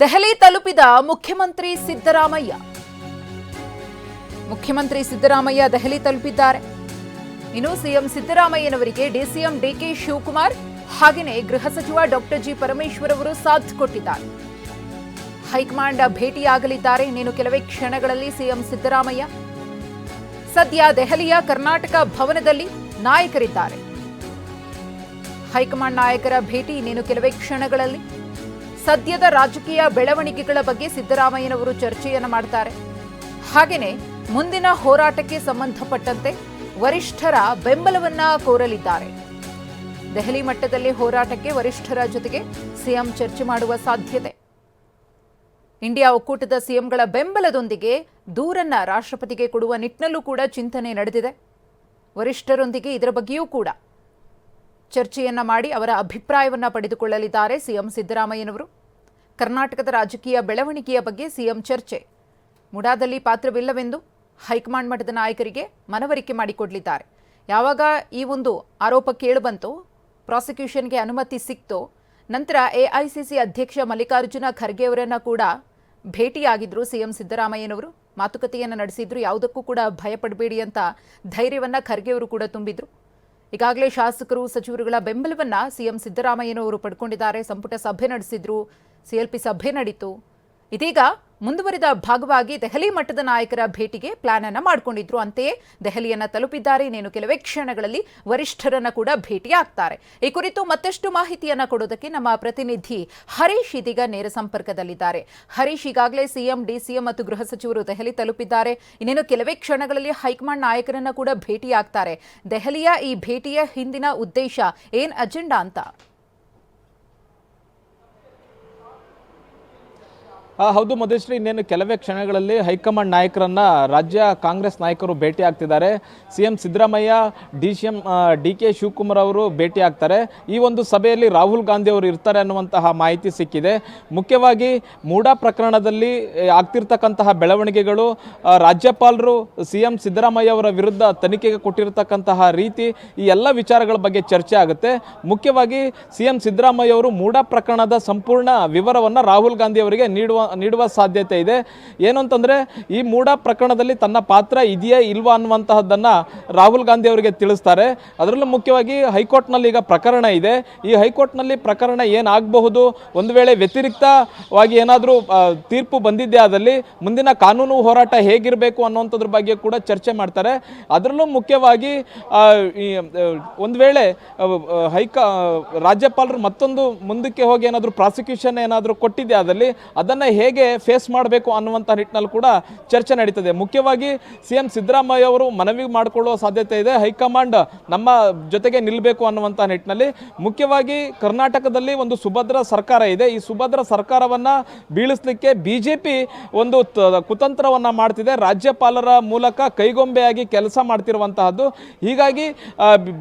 ದೆಹಲಿ ತಲುಪಿದ ಮುಖ್ಯಮಂತ್ರಿ ಸಿದ್ದರಾಮಯ್ಯ. ಮುಖ್ಯಮಂತ್ರಿ ಸಿದ್ದರಾಮಯ್ಯ ದೆಹಲಿ ತಲುಪಿದ್ದಾರೆ. ಇನ್ನು ಸಿಎಂ ಸಿದ್ದರಾಮಯ್ಯನವರಿಗೆ ಡಿಸಿಎಂ ಡಿಕೆ ಶಿವಕುಮಾರ್, ಹಾಗೆಯೇ ಗೃಹ ಸಚಿವ ಡಾಕ್ಟರ್ ಜಿ ಪರಮೇಶ್ವರ್ ಅವರು ಸಾಥ್ ಕೊಟ್ಟಿದ್ದಾರೆ. ಹೈಕಮಾಂಡ್ ಭೇಟಿಯಾಗಲಿದ್ದಾರೆ. ಇನ್ನೇನು ಕೆಲವೇ ಕ್ಷಣಗಳಲ್ಲಿ ಸಿಎಂ ಸಿದ್ದರಾಮಯ್ಯ. ಸದ್ಯ ದೆಹಲಿಯ ಕರ್ನಾಟಕ ಭವನದಲ್ಲಿ ನಾಯಕರಿದ್ದಾರೆ. ಹೈಕಮಾಂಡ್ ನಾಯಕರ ಭೇಟಿ ಇನ್ನೇನು ಕೆಲವೇ ಕ್ಷಣಗಳಲ್ಲಿ. ಸದ್ಯದ ರಾಜಕೀಯ ಬೆಳವಣಿಗೆಗಳ ಬಗ್ಗೆ ಸಿದ್ದರಾಮಯ್ಯನವರು ಚರ್ಚೆಯನ್ನು ಮಾಡ್ತಾರೆ. ಹಾಗೆಯೇ ಮುಂದಿನ ಹೋರಾಟಕ್ಕೆ ಸಂಬಂಧಪಟ್ಟಂತೆ ವರಿಷ್ಠರ ಬೆಂಬಲವನ್ನ ಕೋರಲಿದ್ದಾರೆ. ದೆಹಲಿ ಮಟ್ಟದಲ್ಲಿ ಹೋರಾಟಕ್ಕೆ ವರಿಷ್ಠರ ಜೊತೆಗೆ ಸಿಎಂ ಚರ್ಚೆ ಮಾಡುವ ಸಾಧ್ಯತೆ. ಇಂಡಿಯಾ ಒಕ್ಕೂಟದ ಸಿಎಂಗಳ ಬೆಂಬಲದೊಂದಿಗೆ ದೂರನ್ನ ರಾಷ್ಟ್ರಪತಿಗೆ ಕೊಡುವ ನಿಟ್ಟಿನಲ್ಲೂ ಕೂಡ ಚಿಂತನೆ ನಡೆದಿದೆ. ವರಿಷ್ಠರೊಂದಿಗೆ ಇದರ ಬಗ್ಗೆಯೂ ಕೂಡ ಚರ್ಚೆಯನ್ನ ಮಾಡಿ ಅವರ ಅಭಿಪ್ರಾಯವನ್ನ ಪಡೆದುಕೊಳ್ಳಲಿದ್ದಾರೆ ಸಿಎಂ ಸಿದ್ದರಾಮಯ್ಯನವರು. ಕರ್ನಾಟಕದ ರಾಜಕೀಯ ಬೆಳವಣಿಗೆಯ ಬಗ್ಗೆ ಸಿಎಂ ಚರ್ಚೆ. ಮುಡಾದಲ್ಲಿ ಪಾತ್ರವಿಲ್ಲವೆಂದು ಹೈಕಮಾಂಡ್ ಮಟ್ಟದ ನಾಯಕರಿಗೆ ಮನವರಿಕೆ ಮಾಡಿಕೊಡಲಿದ್ದಾರೆ. ಯಾವಾಗ ಈ ಒಂದು ಆರೋಪ ಕೇಳಿಬಂತೋ ಪ್ರಾಸಿಕ್ಯೂಷನ್ಗೆ ಅನುಮತಿ ಸಿಕ್ತು, ನಂತರ ಎಐಸಿಸಿ ಅಧ್ಯಕ್ಷ ಮಲ್ಲಿಕಾರ್ಜುನ ಖರ್ಗೆ ಅವರನ್ನ ಕೂಡ ಭೇಟಿಯಾಗಿದ್ರು ಸಿಎಂ ಸಿದ್ದರಾಮಯ್ಯನವರು. ಮಾತುಕತೆಯನ್ನು ನಡೆಸಿದ್ರು, ಯಾವುದಕ್ಕೂ ಕೂಡ ಭಯಪಡಬೇಡಿ ಅಂತ ಧೈರ್ಯವನ್ನು ಖರ್ಗೆ ಅವರು ಕೂಡ ತುಂಬಿದ್ರು. ಈಗಾಗಲೇ ಶಾಸಕರು ಸಚಿವರುಗಳ ಬೆಂಬಲವನ್ನ ಸಿಎಂ ಸಿದ್ದರಾಮಯ್ಯನವರು ಪಡ್ಕೊಂಡಿದ್ದಾರೆ. ಸಂಪುಟ ಸಭೆ ನಡೆಸಿದ್ರು ಸಿಎಲ್ಪಿ ಸಭೆ ನಡೀತು. ಇದೀಗ ಮುಂದುವರಿದ ಭಾಗವಾಗಿ ದೆಹಲಿ ಮಟ್ಟದ ನಾಯಕರ ಭೇಟಿಗೆ ಪ್ಲಾನ್ ಅನ್ನು ಮಾಡಿಕೊಂಡಿದ್ರು. ಅಂತೆಯೇ ದೆಹಲಿಯನ್ನ ತಲುಪಿದ್ದಾರೆ. ಇನ್ನೇನು ಕೆಲವೇ ಕ್ಷಣಗಳಲ್ಲಿ ವರಿಷ್ಠರನ್ನ ಕೂಡ ಭೇಟಿಯಾಗ್ತಾರೆ. ಈ ಕುರಿತು ಮತ್ತಷ್ಟು ಮಾಹಿತಿಯನ್ನ ಕೊಡೋದಕ್ಕೆ ನಮ್ಮ ಪ್ರತಿನಿಧಿ ಹರೀಶ್ ಇದೀಗ ನೇರ ಸಂಪರ್ಕದಲ್ಲಿದ್ದಾರೆ. ಹರೀಶ್ ಈಗಾಗಲೇ ಸಿಎಂ, ಡಿಸಿಎಂ ಮತ್ತು ಗೃಹ ಸಚಿವರು ದೆಹಲಿ ತಲುಪಿದ್ದಾರೆ. ಇನ್ನೇನು ಕೆಲವೇ ಕ್ಷಣಗಳಲ್ಲಿ ಹೈಕಮಾಂಡ್ ನಾಯಕರನ್ನ ಕೂಡ ಭೇಟಿಯಾಗ್ತಾರೆ. ದೆಹಲಿಯ ಈ ಭೇಟಿಯ ಹಿಂದಿನ ಉದ್ದೇಶ ಏನ್ ಅಜೆಂಡಾ ಅಂತ? ಹೌದು ಮಧುಶ್ರೀ ಇನ್ನೇನು ಕೆಲವೇ ಕ್ಷಣಗಳಲ್ಲಿ ಹೈಕಮಾಂಡ್ ನಾಯಕರನ್ನ ರಾಜ್ಯ ಕಾಂಗ್ರೆಸ್ ನಾಯಕರು ಭೇಟಿ ಆಗ್ತಿದ್ದಾರೆ. C M Siddaramaiah, D C M D K Shivakumar ಅವರು ಭೇಟಿ ಆಗ್ತಾರೆ. ಈ ಒಂದು ಸಭೆಯಲ್ಲಿ ರಾಹುಲ್ ಗಾಂಧಿ ಅವರು ಇರ್ತಾರೆ ಅನ್ನುವಂತಹ ಮಾಹಿತಿ ಸಿಕ್ಕಿದೆ. ಮುಖ್ಯವಾಗಿ ಮೂಡಾ ಪ್ರಕರಣದಲ್ಲಿ ಆಗ್ತಿರ್ತಕ್ಕಂತಹ ಬೆಳವಣಿಗೆಗಳು ರಾಜ್ಯಪಾಲರು ಸಿ ಎಂ ಸಿದ್ದರಾಮಯ್ಯ ಅವರ ವಿರುದ್ಧ ತನಿಖೆಗೆ ಕೊಟ್ಟಿರತಕ್ಕಂತಹ ರೀತಿ, ಈ ಎಲ್ಲ ವಿಚಾರಗಳ ಬಗ್ಗೆ ಚರ್ಚೆ ಆಗುತ್ತೆ. ಮುಖ್ಯವಾಗಿ ಸಿ ಎಂ ಸಿದ್ದರಾಮಯ್ಯ ಅವರು ಮೂಡಾ ಪ್ರಕರಣದ ಸಂಪೂರ್ಣ ವಿವರವನ್ನು ರಾಹುಲ್ ಗಾಂಧಿ ಅವರಿಗೆ ನೀಡುವ ನೀಡುವ ಸಾಧ್ಯತೆ ಇದೆ. ಏನು ಅಂತಂದರೆ ಈ ಮೂಡಾ ಪ್ರಕರಣದಲ್ಲಿ ತನ್ನ ಪಾತ್ರ ಇದೆಯೇ ಇಲ್ವಾ ಅನ್ನುವಂತಹದ್ದನ್ನು ರಾಹುಲ್ ಗಾಂಧಿ ಅವರಿಗೆ ತಿಳಿಸ್ತಾರೆ. ಅದರಲ್ಲೂ ಮುಖ್ಯವಾಗಿ ಹೈಕೋರ್ಟ್ನಲ್ಲಿ ಈಗ ಪ್ರಕರಣ ಇದೆ. ಈ ಹೈಕೋರ್ಟ್ನಲ್ಲಿ ಪ್ರಕರಣ ಏನಾಗಬಹುದು? ಒಂದು ವೇಳೆ ವ್ಯತಿರಿಕ್ತವಾಗಿ ಏನಾದರೂ ತೀರ್ಪು ಬಂದಿದ್ದೇ ಆದಲ್ಲಿ ಮುಂದಿನ ಕಾನೂನು ಹೋರಾಟ ಹೇಗಿರಬೇಕು ಅನ್ನುವಂಥದ್ರ ಬಗ್ಗೆ ಕೂಡ ಚರ್ಚೆ ಮಾಡ್ತಾರೆ. ಅದರಲ್ಲೂ ಮುಖ್ಯವಾಗಿ ಒಂದು ವೇಳೆ ಹೈಕ ರಾಜ್ಯಪಾಲರು ಮತ್ತೊಂದು ಮುಂದಕ್ಕೆ ಹೋಗಿ ಏನಾದರೂ ಪ್ರಾಸಿಕ್ಯೂಷನ್ ಏನಾದರೂ ಕೊಟ್ಟಿದೆ ಅದರಲ್ಲಿ? ಅದನ್ನು ಹೇಗೆ ಫೇಸ್ ಮಾಡಬೇಕು ಅನ್ನುವಂಥ ನಿಟ್ಟಿನಲ್ಲಿ ಕೂಡ ಚರ್ಚೆ ನಡೀತದೆ. ಮುಖ್ಯವಾಗಿ ಸಿ ಎಂ ಸಿದ್ದರಾಮಯ್ಯ ಅವರು ಮನವಿ ಮಾಡಿಕೊಳ್ಳುವ ಸಾಧ್ಯತೆ ಇದೆ. ಹೈಕಮಾಂಡ್ ನಮ್ಮ ಜೊತೆಗೆ ನಿಲ್ಲಬೇಕು ಅನ್ನುವಂಥ ನಿಟ್ಟಿನಲ್ಲಿ. ಮುಖ್ಯವಾಗಿ ಕರ್ನಾಟಕದಲ್ಲಿ ಒಂದು ಸುಭದ್ರ ಸರ್ಕಾರ ಇದೆ. ಈ ಸುಭದ್ರ ಸರ್ಕಾರವನ್ನು ಬೀಳಿಸಲಿಕ್ಕೆ ಬಿ ಜೆ ಪಿ ಒಂದು ಕುತಂತ್ರವನ್ನು ಮಾಡ್ತಿದೆ. ರಾಜ್ಯಪಾಲರ ಮೂಲಕ ಕೈಗೊಂಬೆಯಾಗಿ ಕೆಲಸ ಮಾಡ್ತಿರುವಂತಹದ್ದು. ಹೀಗಾಗಿ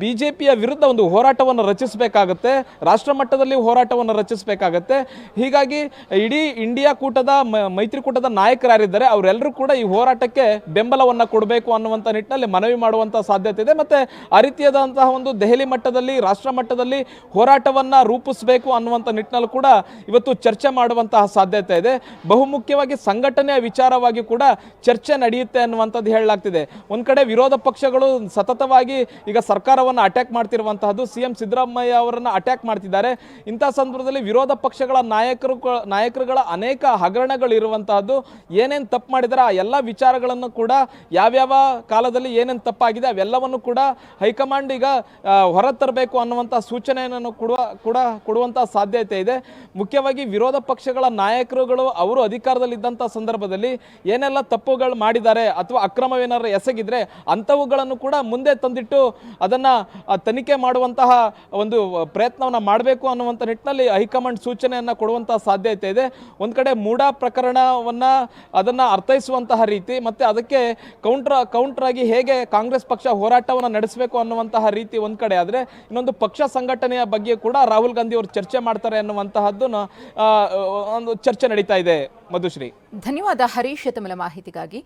ಬಿಜೆಪಿಯ ವಿರುದ್ಧ ಒಂದು ಹೋರಾಟವನ್ನು ರಚಿಸಬೇಕಾಗತ್ತೆ. ರಾಷ್ಟ್ರ ಮಟ್ಟದಲ್ಲಿ ಹೋರಾಟವನ್ನು ರಚಿಸಬೇಕಾಗತ್ತೆ. ಹೀಗಾಗಿ ಇಡೀ ಇಂಡಿಯಾ ಕೂಟದ ಮ- ಮೈತ್ರಿಕೂಟದ ನಾಯಕರಾರಿದ್ದಾರೆ. ಅವರೆಲ್ಲರೂ ಕೂಡ ಈ ಹೋರಾಟಕ್ಕೆ ಬೆಂಬಲವನ್ನು ಕೊಡಬೇಕು ಅನ್ನುವಂಥ ನಿಟ್ಟಿನಲ್ಲಿ ಮನವಿ ಮಾಡುವಂಥ ಸಾಧ್ಯತೆ ಇದೆ. ಮತ್ತೆ ಆ ರೀತಿಯಾದಂತಹ ಒಂದು ದೆಹಲಿ ಮಟ್ಟದಲ್ಲಿ, ರಾಷ್ಟ್ರ ಮಟ್ಟದಲ್ಲಿ ಹೋರಾಟವನ್ನ ರೂಪಿಸಬೇಕು ಅನ್ನುವಂಥ ನಿಟ್ಟಿನಲ್ಲಿ ಕೂಡ ಇವತ್ತು ಚರ್ಚೆ ಮಾಡುವಂತಹ ಸಾಧ್ಯತೆ ಇದೆ. ಬಹುಮುಖ್ಯವಾಗಿ ಸಂಘಟನೆಯ ವಿಚಾರವಾಗಿ ಕೂಡ ಚರ್ಚೆ ನಡೆಯುತ್ತೆ ಅನ್ನುವಂಥದ್ದು ಹೇಳಲಾಗ್ತಿದೆ. ಒಂದು ಕಡೆ ವಿರೋಧ ಪಕ್ಷಗಳು ಸತತವಾಗಿ ಈಗ ಸರ್ಕಾರವನ್ನು ಅಟ್ಯಾಕ್ ಮಾಡ್ತಿರುವಂತಹದ್ದು ಸಿ ಎಂ ಸಿದ್ದರಾಮಯ್ಯ ಅವರನ್ನು ಅಟ್ಯಾಕ್ ಮಾಡ್ತಿದ್ದಾರೆ. ಇಂಥ ಸಂದರ್ಭದಲ್ಲಿ ವಿರೋಧ ಪಕ್ಷಗಳ ನಾಯಕರು ನಾಯಕರುಗಳ ಅನೇಕ ಹಗರಣಗಳು ಇರುವಂತಹದ್ದು ಏನೇನು ತಪ್ಪು ಮಾಡಿದಾರೆ, ಆ ಎಲ್ಲ ವಿಚಾರಗಳನ್ನು ಕೂಡ ಯಾವ್ಯಾವ ಕಾಲದಲ್ಲಿ ಏನೇನು ತಪ್ಪಾಗಿದೆ, ಅವೆಲ್ಲವನ್ನು ಕೂಡ ಹೈಕಮಾಂಡ್ ಈಗ ಹೊರತರಬೇಕು ಅನ್ನುವಂಥ ಸೂಚನೆಯನ್ನು ಕೊಡುವ, ಕೂಡ ಕೊಡುವಂಥ ಸಾಧ್ಯತೆ ಇದೆ. ಮುಖ್ಯವಾಗಿ ವಿರೋಧ ಪಕ್ಷಗಳ ನಾಯಕರುಗಳು, ಅವರು ಅಧಿಕಾರದಲ್ಲಿದ್ದಂಥ ಸಂದರ್ಭದಲ್ಲಿ ಏನೆಲ್ಲ ತಪ್ಪುಗಳು ಮಾಡಿದ್ದಾರೆ ಅಥವಾ ಅಕ್ರಮವೇನಾದ್ರೂ ಎಸಗಿದ್ರೆ ಅಂಥವುಗಳನ್ನು ಕೂಡ ಮುಂದೆ ತಂದಿಟ್ಟು ಅದನ್ನು ತನಿಖೆ ಮಾಡುವಂತಹ ಒಂದು ಪ್ರಯತ್ನವನ್ನು ಮಾಡಬೇಕು ಅನ್ನುವಂಥ ನಿಟ್ಟಿನಲ್ಲಿ ಹೈಕಮಾಂಡ್ ಸೂಚನೆಯನ್ನು ಕೊಡುವಂಥ ಸಾಧ್ಯತೆ ಇದೆ. ಒಂದು ಕಡೆ ಮೂಡಾ ಪ್ರಕರಣವನ್ನು ಅದನ್ನು ಅರ್ಥೈಸುವಂತಹ ರೀತಿ ಮತ್ತು ಅದಕ್ಕೆ ಕೌಂಟ್ರ ಕೌಂಟರ್ ಆಗಿ ಹೇಗೆ ಕಾಂಗ್ರೆಸ್ ಪಕ್ಷ ಹೋರಾಟವನ್ನು ನಡೆಸಬೇಕು ಅನ್ನುವಂತಹ ರೀತಿ ಒಂದು ಕಡೆ. ಆದರೆ ಇನ್ನೊಂದು ಪಕ್ಷ ಸಂಘಟನೆಯ ಬಗ್ಗೆ ಕೂಡ ರಾಹುಲ್ ಗಾಂಧಿ ಅವರು ಚರ್ಚೆ ಮಾಡ್ತಾರೆ ಅನ್ನುವಂತಹದ್ದನ್ನು ಒಂದು ಚರ್ಚೆ ನಡೀತಾ ಇದೆ. ಮಧುಶ್ರೀ. ಧನ್ಯವಾದ ಹರೀಶ್ ತಮ್ಮ ಮಾಹಿತಿಗಾಗಿ.